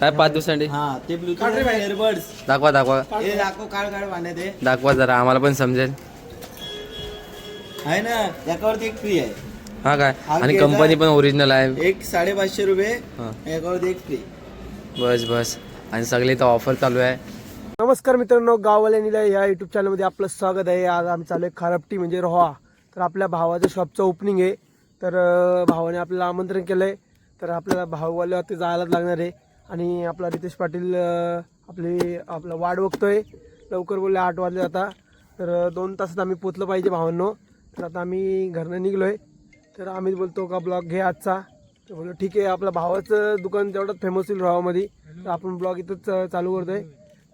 काय पाच दिवसांनी? हा ते ब्लूटूथ इयरबड्स दाखवा दाखवा. हे दाखव पाण्यात ते. दाखवा जरा आम्हाला पण समजेल. आहे ना याच्यावरती एक फ्री आहे. हा काय? हा आणि. कंपनी पण ओरिजिनल आहे. एक साडेपाचशे रुपये हा. याच्यावरती एक फ्री बस बस. आणि सगळे इथं ऑफर चालू आहे. नमस्कार मित्रांनो गाववाल्यांनीला या युट्यूब चॅनलमध्ये आपलं स्वागत आहे. आज आम्ही चालू आहे खारपटी म्हणजे रोहा. तर आपल्या भावाचं शॉपचं ओपनिंग आहे. तर अं, भावाने आपल्याला आमंत्रण केलं आहे तर आपल्याला भाऊवाल्यावरती जायलाच लागणार आहे. आणि आपला रितेश पाटील आपली आपलं वाट बघतोय. लवकर बोलले आठ वाजले आता. तर दोन तासात आम्ही पोचलं पाहिजे भावांनो. तर आता आम्ही घरनं निघलो आहे तर आम्ही बोलतो का ब्लॉग घे आजचा? तर बोललो ठीक आहे आपलं भावाचं दुकान तेवढंच फेमस होईल रावामध्ये तर आपण ब्लॉग इथंच चालू चालू करतोय.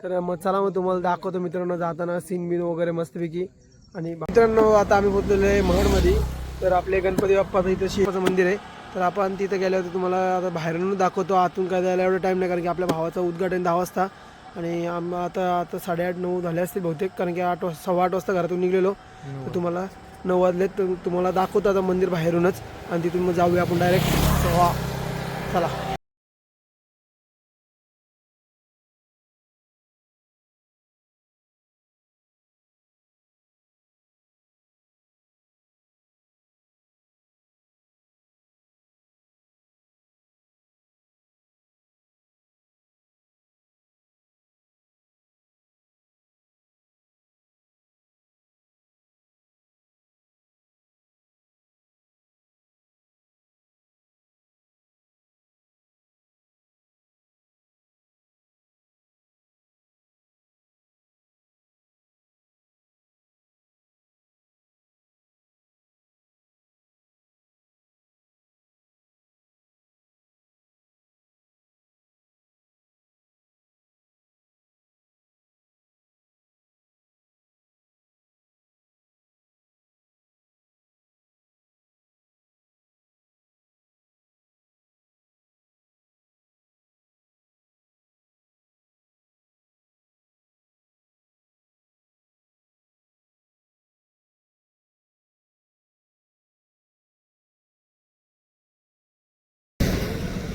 तर मग चला मग तुम्हाला दाखवतो मित्रांनो जाताना सीन बिन वगैरे मस्तपैकी. आणि मित्रांनो आता आम्ही पोचलेलो आहे महडमध्ये. तर आपले गणपती बाप्पाचं इथं शिवाचं मंदिर आहे. तर आपण तिथं गेल्यावर तुम्हाला आता बाहेरून दाखवतो. आतून काय जायला एवढा टाईम नाही कारण की आपल्या भावाचं उद्घाटन दहा वाजता. आणि आम आता आता साडेआठ नऊ झाले असतील बहुतेक कारण की आठ वाजता सव्वा आठ वाजता घरातून निघलेलो. तर तुम्हाला नऊ वाजलेत तर तुम्हाला दाखवतो आता मंदिर बाहेरूनच. आणि तिथून मग जाऊया आपण डायरेक्ट चला.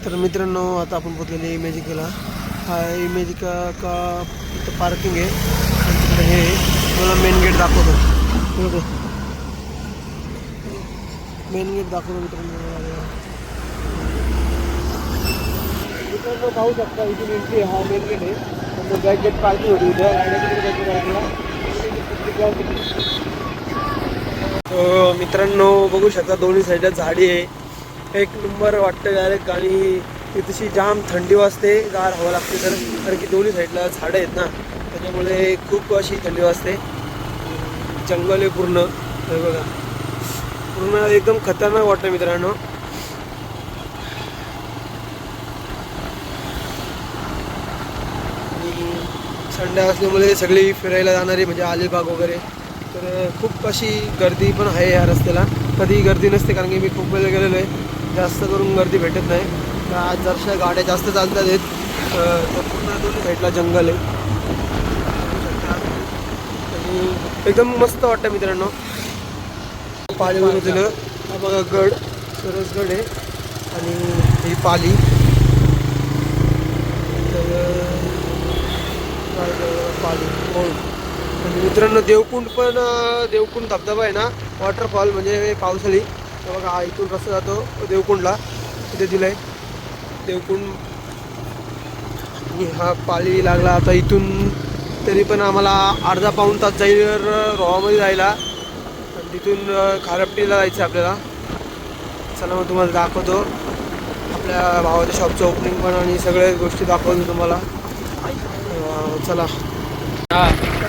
तर मित्रांनो आता आपण पोचलेले इमेजिकाला. हा इमेजिका का इथं पार्किंग आहे. आणि तिकडे हे मला मेन गेट दाखवतो. मेन गेट दाखवतो मित्रांनो. मित्रांनो पाहू शकता इथून एंट्री हा मेन गेट आहे. बॅक गेट पार्किंग होती उद्या गाड्या मित्रांनो बघू शकता दोन्ही साईडला झाडी आहे. एक नंबर वाटतं डायरेक्ट आणि तिथशी जाम थंडी वाजते गार हवा लागते तर. कारण की दोन्ही साईडला झाडं आहेत ना. त्याच्यामुळे खूप अशी थंडी वाजते. जंगल आहे पूर्ण. हे बघा. पूर्ण एकदम खतरनाक वाटतं मित्रांनो. संडे असल्यामुळे सगळी फिरायला जाणारी म्हणजे अलिबाग वगैरे. तर खूप अशी गर्दी पण आहे या रस्त्याला. कधी गर्दी नसते कारण की मी खूप वेळेला गेलेलो आहे. जास्त करून गर्दी भेटत नाही. तर आज जरशा गाड्या जास्त चालतात आहेत. तर पूर्ण दोन्ही साईडला जंगल आहे. आणि एकदम मस्त वाटतं मित्रांनो. पालीवर दिलं हा बघा गड सरस गड आहे. आणि ही पाली. पाली हो आणि मित्रांनो देवकुंड पण देवकुंड धबधबा आहे ना? वॉटरफॉल म्हणजे पावसाळी. तर बघा हा इथून रस्ता जातो देवकुंडला. तिथे आहे देवकुंड. आणि हा पाळी लागला. आता इथून तरी पण आम्हाला अर्धा पाऊण तास जाईल रोहामध्ये जायला. आणि तिथून खारपटीला जायचं आपल्याला. चला मग तुम्हाला दाखवतो. आपल्या भावाच्या शॉपचं ओपनिंग पण आणि सगळ्या गोष्टी दाखवतो तुम्हाला. चला.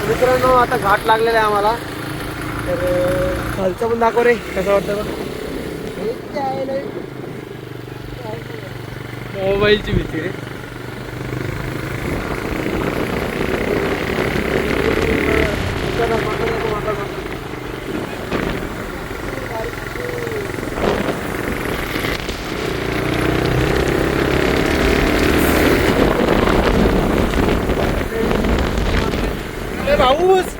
मित्रांनो आता घाट लागलेला आहे आम्हाला. तर खालचं पण दाखव रे. कसं वाटतं? बघ. मोबाईलची भीती रे भाऊस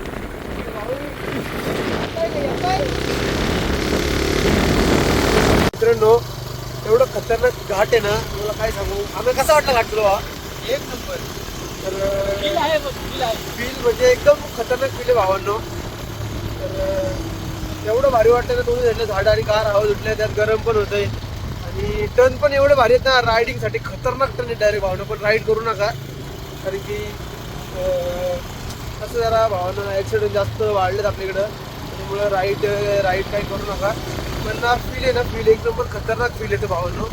आहे ना मला काय सांगू? आम्हाला कसा वाटला घाट तुला एक नंबर. तर फील म्हणजे एकदम खतरनाक फील आहे भावांनो. तर एवढं भारी वाटतं ना दोन्ही साईडला झाडं आणि कार हवा सुटल्या त्यात गरम पण होतंय. आणि टर्न पण एवढे भारी आहेत ना रायडिंगसाठी खतरनाक टर्न आहे डायरेक्ट भावनं पण राईड करू नका. कारण की कसं जरा भावानं ॲक्सिडेंट जास्त वाढलेत आपल्याकडं. त्यामुळं राईड राईड काही करू नका. पण ना फील आहे ना फील एक नंबर खतरनाक फील येतं भावांनो.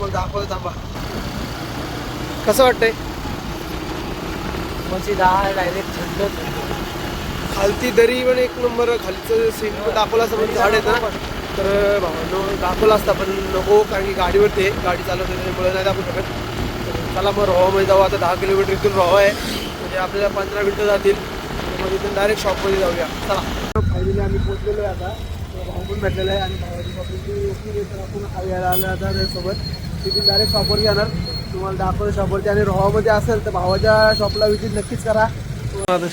मग दाखवतो थांबा. कसं वाटतंय? म्हणजे दहा डायरेक्ट थंड खालती दरी पण एक नंबर खालचं सीन दाखवलं असतं पण झाड येतं ना. तर भावांनो दाखवलं असतं पण नको कारण की गाडीवरती आहे. गाडी चालवते त्याच्यामुळे नाही दाखवू शकत. चला मग रोहामध्ये जाऊ. आता दहा किलोमीटर इथून रोहा आहे. म्हणजे आपल्याला पंधरा मिनटं जातील. मग इथून डायरेक्ट शॉपमध्ये जाऊया. चला. फायनली आम्ही पोचलेलो आहे आता. भाऊ पण भेटलेला आहे आणि भावाची तर आपण हा यायला आला आता त्याच्यासोबत तिथून डायरेक्ट शॉपवर जाणार तुम्हाला दाखवतो शॉपवरती आणि रोहामध्ये असेल तर भावाच्या शॉपला विजिट नक्कीच करा.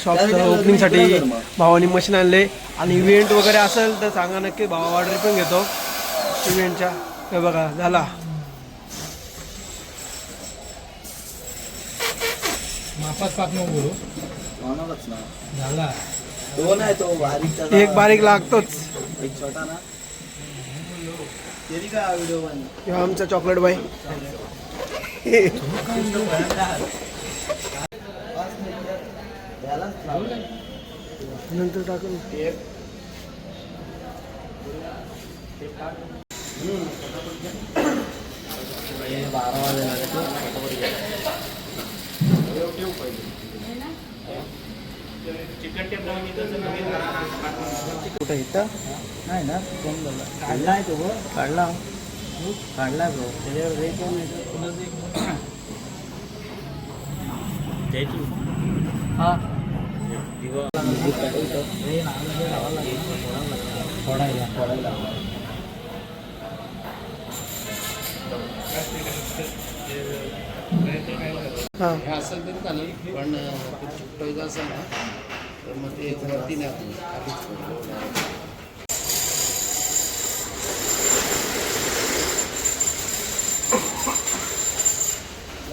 शॉपचं ओपनिंगसाठी भावानी मशीन आणले. आणि इव्हेंट वगैरे असेल तर सांगा नक्की. भावा ऑर्डर पण घेतो. इव्हेंटच्या हे बघा झाला. दोन आहे तो बारीक. एक बारीक लागतोच. एक छोटा ना. किंवा आमचा चॉकलेट बाई. नंतर टाकून बारा वाजता कुठं इथं? नाही ना कोण बोलला? काढला आहे तो गो. काढला. काढला ब्रो त्याच्यावर रेट पण हा. फोडायला. फोडायला हां. हे असेल तरी चालेल पण चिकटवायचं असेल ना तर मग ते वरती नाही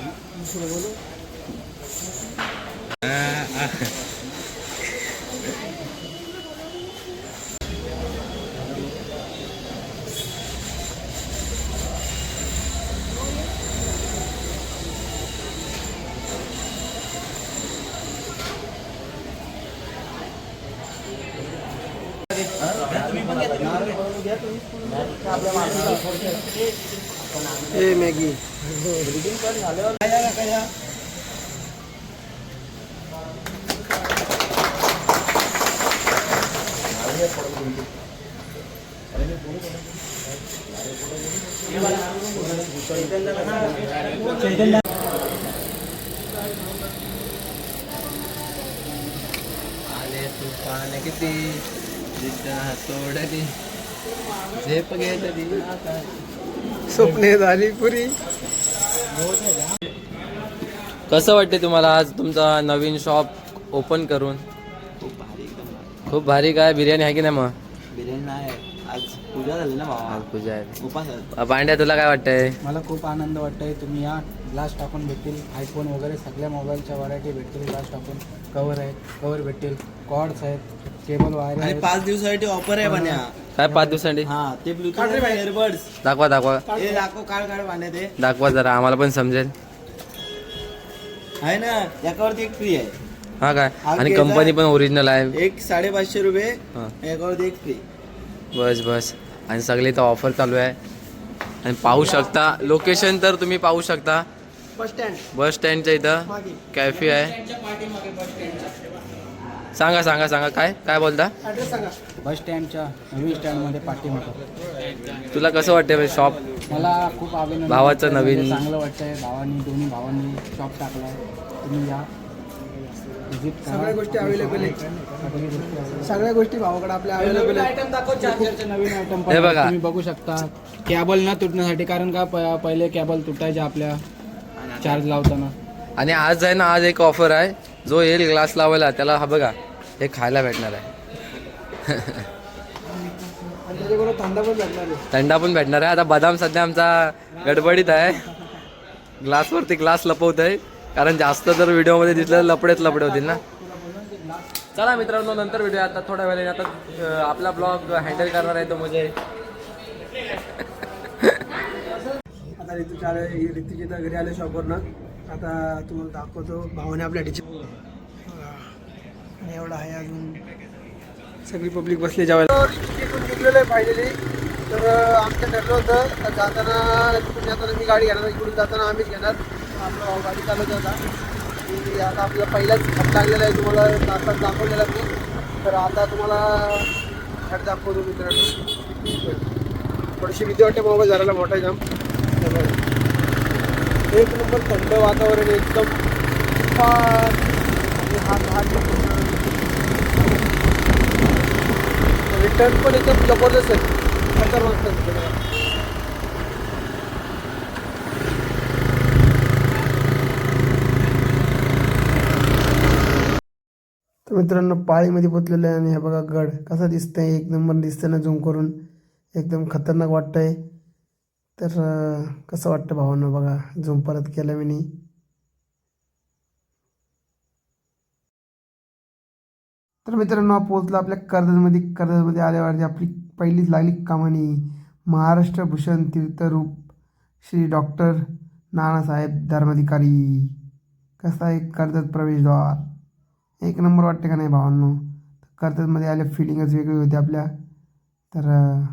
आधीच पडलं. ए मॅगी. आले तुफान किती दिसना तोडली झेप स्वप्ने झाली पुरी. कसं वाटते तुम्हाला आज तुमचा नवीन शॉप ओपन करून? खूप भारी एकदम खूप भारी काय? बिर्याणी आहे की नाही मग? बिर्याणी नाही. आज पूजा झाली ना आज पूजा आहे. उपास आहे. पांड्या तुला काय वाटतंय? मला खूप आनंद वाटतोय. तुम्ही या. ग्लास टाकून भेटतील. आयफोन वगैरे सगळ्या मोबाईलच्या व्हरायटी भेटतील. ग्लास टाकून. कवर आहेत. कवर भेटतील. कॉर्ड्स आहेत. केबल वायर आणि पाच दिवसासाठी ऑफर आहे बन्या काय पाच दिवसांनी हा ते ब्लूटूथ एअरबड्स दाखवा दाखवा. हे दाखव काढ काढ पाण्या ते. दाखवा जरा आम्हाला पण समजेल. आहे ना याच्यावरती एक फ्री आहे. हा काय? हा आणि. कंपनी पण ओरिजिनल आहे. एक साडेपाचशे रुपये हा. याच्यावरती एक फ्री बस बस. आणि सगळे इथं ऑफर चालू आहे. आणि पाहू शकता लोकेशन तर तुम्ही पाहू शकता. बस स्टँड बस स्टँडच्या इथं मागे. कॅफे आहे. सांगा सांगा सांगा काय? काय बोलता? बस स्टँडच्या नवीन स्टँडमध्ये पाठीमागं. तुला कसं वाटतं शॉप मला खूप अभिनंदन. भावाचं म्हणजे नवीन- चांगलं वाटतंय. भावानी दोन्ही भावांनी शॉप टाकलाय. तुम्ही या. सगळ्या गोष्टी available आहेत. सगळ्या गोष्टी भावाकडे आपल्या अवेलेबल आहेत. चार्जरचे नवीन आयटम हे बघा. तुम्ही बघू शकता. कॅबल न तुटण्यासाठी कारण का प- पहिले कॅबल तुटायचे आपल्या चार्ज लावताना. आणि आज आहे ना आज एक ऑफर आहे. जो येईल ग्लास लावायला त्याला हा बघा. हे खायला भेटणार आहे. थंडा पण भेटणार आहे. आता बदाम सध्या आमचा गडबडीत आहे. ग्लासवरती ग्लास लपवत आहे कारण जास्त जर व्हिडिओमध्ये दिसलं लपडेच लपडे होतील ना. चला मित्रांनो नंतर व्हिडिओ आता थोड्या वेळाने आता आपला ब्लॉग हँडल करणार आहे तो म्हणजे आता ऋतूच्या आले तर घरी आले शॉपवरनं. आता तुम्हाला दाखवतो. भावाने आपल्या डिची एवढा आहे अजून. सगळी पब्लिक बसली जेवायला. इकडून निघलेलं आहे फायनली तर आमचं ठरलं होतं तर जाताना तिकडून जाताना मी गाडी घेणार इकडून जाताना आम्हीच घेणार. आपला गाडी चालत होता. की आता आपला पहिलाच हात लागलेला आहे तुम्हाला आता दाखवलेला मी. तर आता तुम्हाला हात दाखवतो मित्रांनो. थोडीशी भीती वाटते मोबाईल झालेला मोठा जाम. एक नंबर थंड वातावरण एकदम. फार हात हात रिटर्न पण एकदम जबरदस्त आहे. खतरनाक तर मित्रांनो पाळीमध्ये पोचलेलं आहे आणि हे बघा गड कसा दिसतंय. एक नंबर दिसतंय ना झूम करून. एकदम खतरनाक वाटतंय. तर कसं वाटतं भावांना? बघा झूम परत केलं मी तर मित्रांनो पोचलो आपल्या कर्जतमध्ये. कर्जतमध्ये आल्यावरती आपली पहिलीच लागली कमानी. महाराष्ट्र भूषण तीर्थरूप श्री डॉक्टर नानासाहेब धर्माधिकारी. कसा आहे कर्जत प्रवेशद्वार? एक नंबर वाटते का नाही भावांनो? कर्जतमध्ये आल्या फिलिंगच वेगळी होती आपल्या. तर